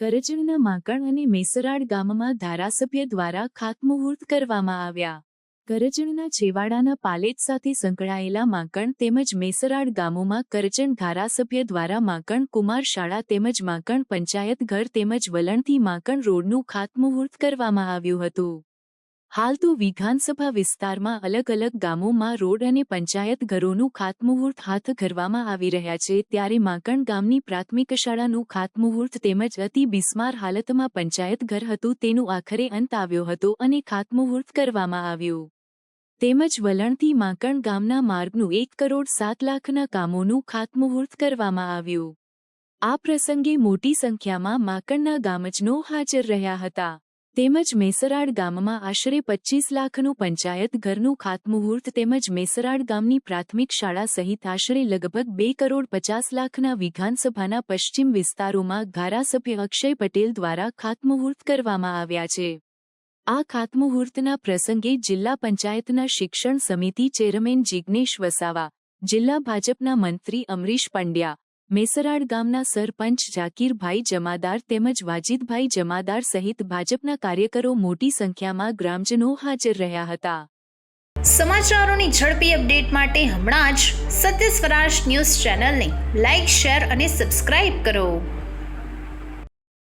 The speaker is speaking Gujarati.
કરજણના માંકણ અને મેસરાડ ગામમાં ધારાસભ્ય દ્વારા ખાતમુહૂર્ત કરવામાં આવ્યા. કરજણના છેવાડાના પાલેજ સાથે સંકળાયેલા માંકણ તેમજ મેસરાડ ગામોમાં કરજણ ધારાસભ્ય દ્વારા માંકણ કુમાર શાળા તેમજ માંકણ પંચાયત ઘર તેમજ વલણથી માંકણ રોડનું ખાતમુહૂર્ત કરવામાં આવ્યું હતું. હાલ તો વિધાનસભા વિસ્તારમાં અલગ અલગ ગામોમાં રોડ અને પંચાયત ઘરોનું ખાતમુહૂર્ત હાથ ધરવામાં આવી રહ્યા છે. ત્યારે માંકણ ગામની પ્રાથમિક શાળાનું ખાતમુહૂર્ત તેમજ અતિ બિસ્માર હાલતમાં પંચાયત ઘર હતું તેનું આખરે અંત આવ્યો હતો અને ખાતમુહૂર્ત કરવામાં આવ્યું. તેમજ વલણથી માંકણ ગામના માર્ગનું એક કરોડ સાત લાખના કામોનું ખાતમુહૂર્ત કરવામાં આવ્યું. આ પ્રસંગે મોટી સંખ્યામાં માંકણના ગામજનો હાજર રહ્યા હતા. તેમજ મેસરાડ ગામમાં આશરે પચ્ચીસ લાખનું પંચાયત ઘરનું ખાતમુહૂર્ત તેમજ મેસરાડ ગામની પ્રાથમિક શાળા સહિત આશરે લગભગ બે કરોડ પચાસ લાખના વિધાનસભાના પશ્ચિમ વિસ્તારોમાં ધારાસભ્ય અક્ષય પટેલ દ્વારા ખાતમુહૂર્ત કરવામાં આવ્યા છે. આ ખાતમુહૂર્તના પ્રસંગે જિલ્લા પંચાયતના શિક્ષણ સમિતિ ચેરમેન જિગ્નેશ વસાવા, જિલ્લા ભાજપના મંત્રી અમરીશ પંડ્યા મેસરાડ ગામના સરપંચ જાકીરભાઈ જમાદાર તેમજ વાજીદભાઈ જમાદાર સહિત ભાજપના કાર્યકરો મોટી સંખ્યામાં ગ્રામજનો હાજર રહ્યા હતા. સમાચારોની ઝડપી અપડેટ માટે હમણાં જ સત્ય સ્વરાજ ન્યૂઝ ચેનલને લાઇક શેર અને સબસ્ક્રાઇબ કરો.